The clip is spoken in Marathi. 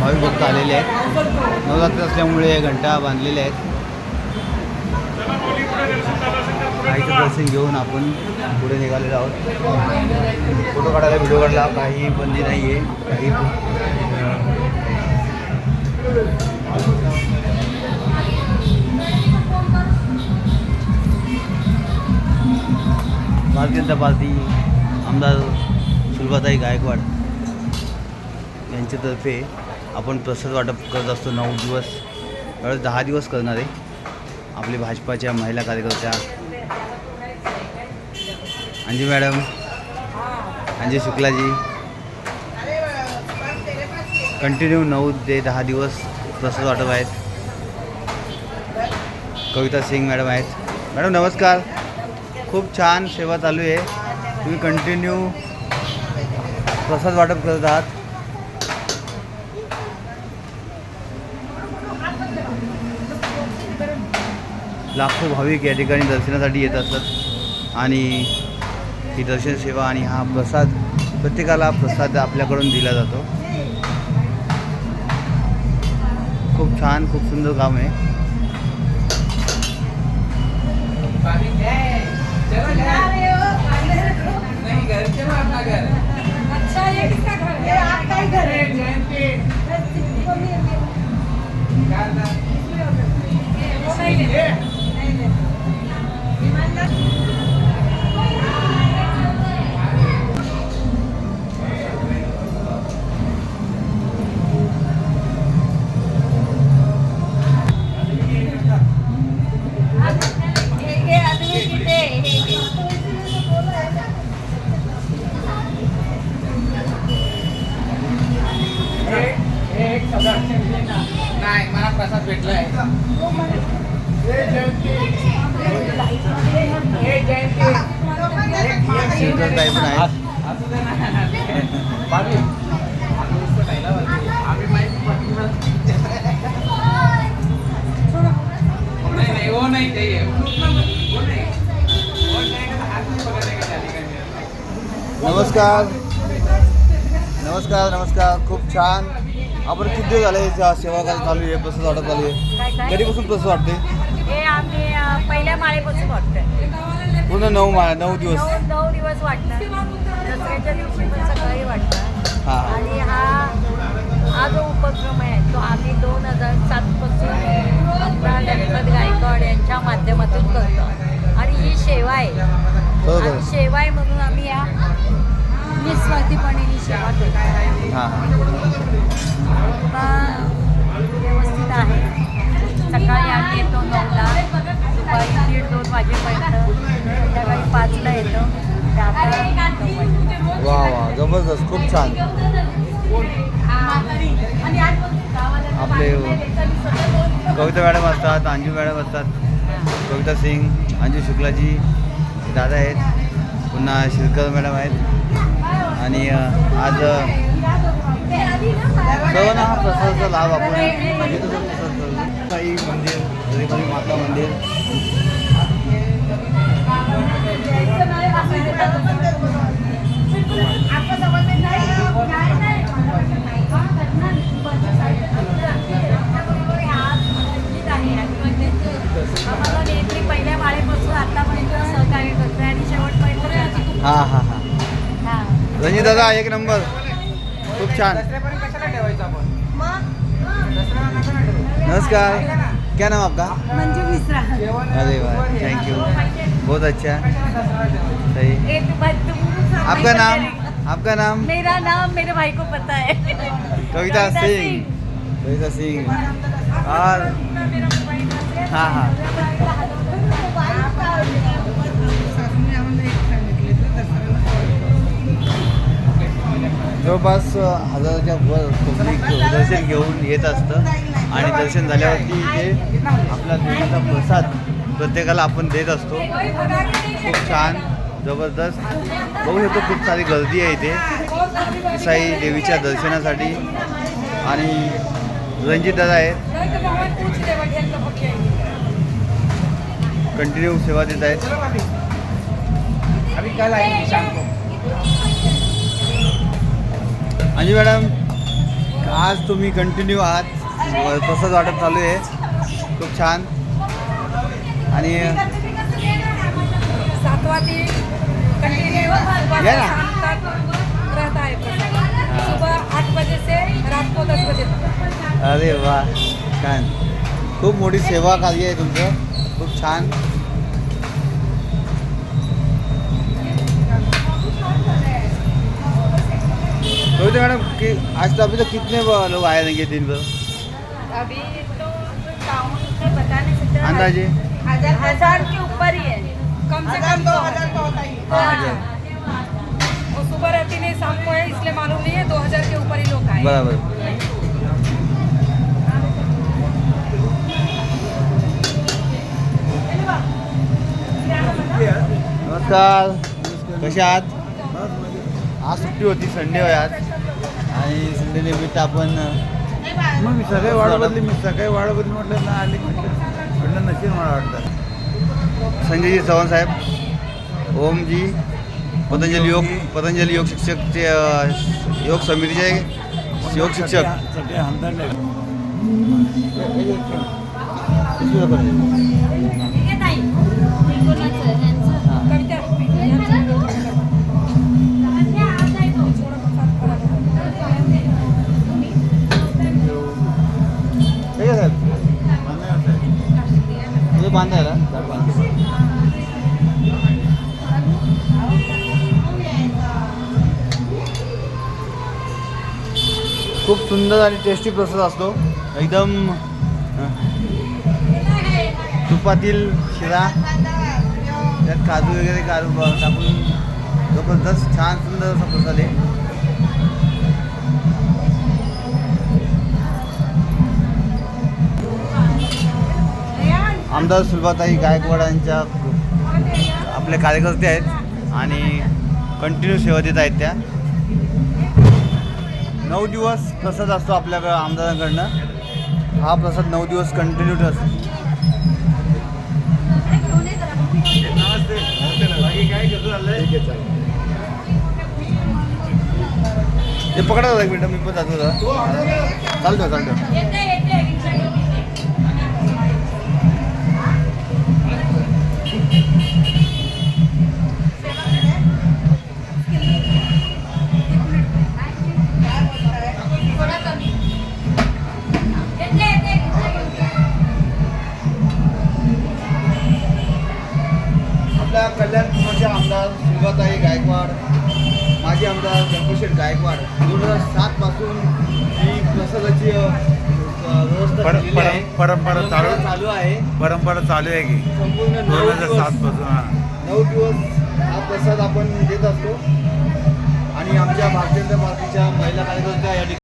भाविक भक्त आलेले आहेत. नवरात्र असल्यामुळे घंटा बांधलेल्या आहेत. दर्शन आईचं दर्शन घेऊन आपण पुढे निघालेलो आहोत. फोटो काढायला व्हिडिओ काढला काही बंदी नाही आहे काही भारतीय जनता पार्टी आमदार सुलभाताई गायकवाड यांच्यातर्फे आपण प्रसाद वाटप करत असतो. नऊ दिवस त्यावेळेस दहा दिवस करणार आहे. आपले भाजपाच्या महिला कार्यकर्त्या. अंजी मॅडम अंजी शुक्लाजी. कंटिन्यू नऊ ते दहा दिवस प्रसाद वाटप आहेत. कविता सिंग मॅडम आहेत. मॅडम नमस्कार. खूप छान सेवा चालू आहे. तुम्ही कंटिन्यू प्रसाद वाटप करत आहात. लाखो भाविक या ठिकाणी दर्शनासाठी येत असतात. आणि ही दर्शन सेवा आणि हा प्रसाद प्रत्येकाला प्रसाद आपल्याकडून दिला जातो. खूप छान खूप सुंदर काम आहे. प्रसाद भेटलाय. सिंगर टाईप आम्ही नमस्कार. नमस्कार नमस्कार खूप छान. आपण किती दिवस झाले हे सेवा काय चालू आहे प्रसाद वाटप चालू आहे. काय कधीपासून प्रसाद वाटते? हे आम्ही अ, पहिल्या माळेपासून वाटतोय. पूर्ण नऊ मा नऊ दिवस. नऊ नऊ दिवस वाटणार. दसऱ्याच्या दिवशी पण सकाळी वाटणार. हां. आणि हा हा जो उपक्रम आहे तो आम्ही दोन हजार सातपासून आमदार गणपत गायकवाड यांच्या माध्यमातून करतो. आणि ही सेवा आहे. बरोबर. आणि सेवा आहे म्हणून आम्ही निस्वार्थीपणे ही सेवा करतो आता व्यवस्थित आहे. सकाळी आम्ही येतो नऊला दुपारी दीड दोन वाजेपर्यंत संध्याकाळी पाचला येतो. वा वा जबरदस्त खूप छान. आपले कविता मॅडम असतात अंजू मॅडम असतात कविता सिंग अंजू शुक्लाजी दादा आहेत पुन्हा शिरकर मॅडम आहेत. आणि आज सर्वांना हा प्रसादाचा लाभ आपण. साई मंदिर श्रीमती माता मंदिर पहिल्या माळेपासून आतापर्यंत सहकार्य करतोय आणि शेवटपर्यंत हां हां हां हाँ दादा एक नंबर। खूप छान। नमस्कार। क्या नाम आपका? मंजू मिश्रा। अरे वाह थैंक यू बहुत अच्छा। सही। आपका नाम? आपका नाम? मेरा नाम मेरे भाई को पता है। कविता सिंह। कविता सिंह। और हाँ। हाँ जवळपास हजाराच्या वर पब्लिक दर्शन घेऊन येत असतं. आणि दर्शन झाल्यावरती इथे आपला देवीचा प्रसाद प्रत्येकाला आपण देत असतो. खूप छान जबरदस्त. बघू शकतो खूप सारी गर्दी आहे इथे. साई देवीच्या दर्शनासाठी. आणि रणजित दादा आहेत. कंटिन्यू सेवा देत आहेत. अंजू मॅडम आज तुम्ही कंटिन्यू आहात. तसंच वाटत चालू आहे. खूप छान. आणि या ना। अरे वा छान. खूप मोठी सेवा कार्य आहे तुमचं. खूप छान. कविता मैडम कि आज तो अभी तो कितने लोग आए रहेंगे दिन भर? अभी तो काउंट से बता नहीं सकते। अंदाजे हज़ार हज़ार के ऊपर ही है। कम से कम दो हज़ार तो होता ही हाँ, है और सुबह रहती नहीं शाम को है इसलिए मालूम नहीं है दो हज़ार के ऊपर ही लोग आए। बराबर। नमस्कार। कसे आहात आज सुट्टी होती संडे होय आज आणि संडे निमित्त आपण मग मी सकाळी वाढ बदली मी सकाळी वाढ बदली म्हटलं ना आली म्हटलं नशीब मला वाटतं संजयजी चव्हाण साहेब ओमजी पतंजली योग पतंजली योग शिक्षकचे योग समितीचे योग शिक्षक. सगळे बांधायला बांधायला. खूप सुंदर आणि टेस्टी प्रसाद असतो एकदम तुपातील शिरा त्यात काजू वगैरे काजू टाकून जबरदस्त छान सुंदर असा प्रसाद आहे आमदार सुलभाताई गायकवाडांच्या आपले कार्यकर्ते आहेत आणि कंटिन्यू सेवा देत आहेत त्या. नऊ दिवस प्रसाद असतो आपल्याकडं आमदारांकडनं. हा प्रसाद नऊ दिवस कंटिन्यू ठरतो ते पकडा एक मिनटं मी पण जातो चालतो चालतो पर- आहे. परंपरा चालू- चालू आहे परंपरा चालू आहे की संपूर्ण दोन नऊ हजार दिवस सात पासून हा. नऊ दिवस हा प्रसाद आपण देत असतो आणि आमच्या भारतीय जनता पार्टीच्या महिला कार्यकर्त्या या ठिकाणी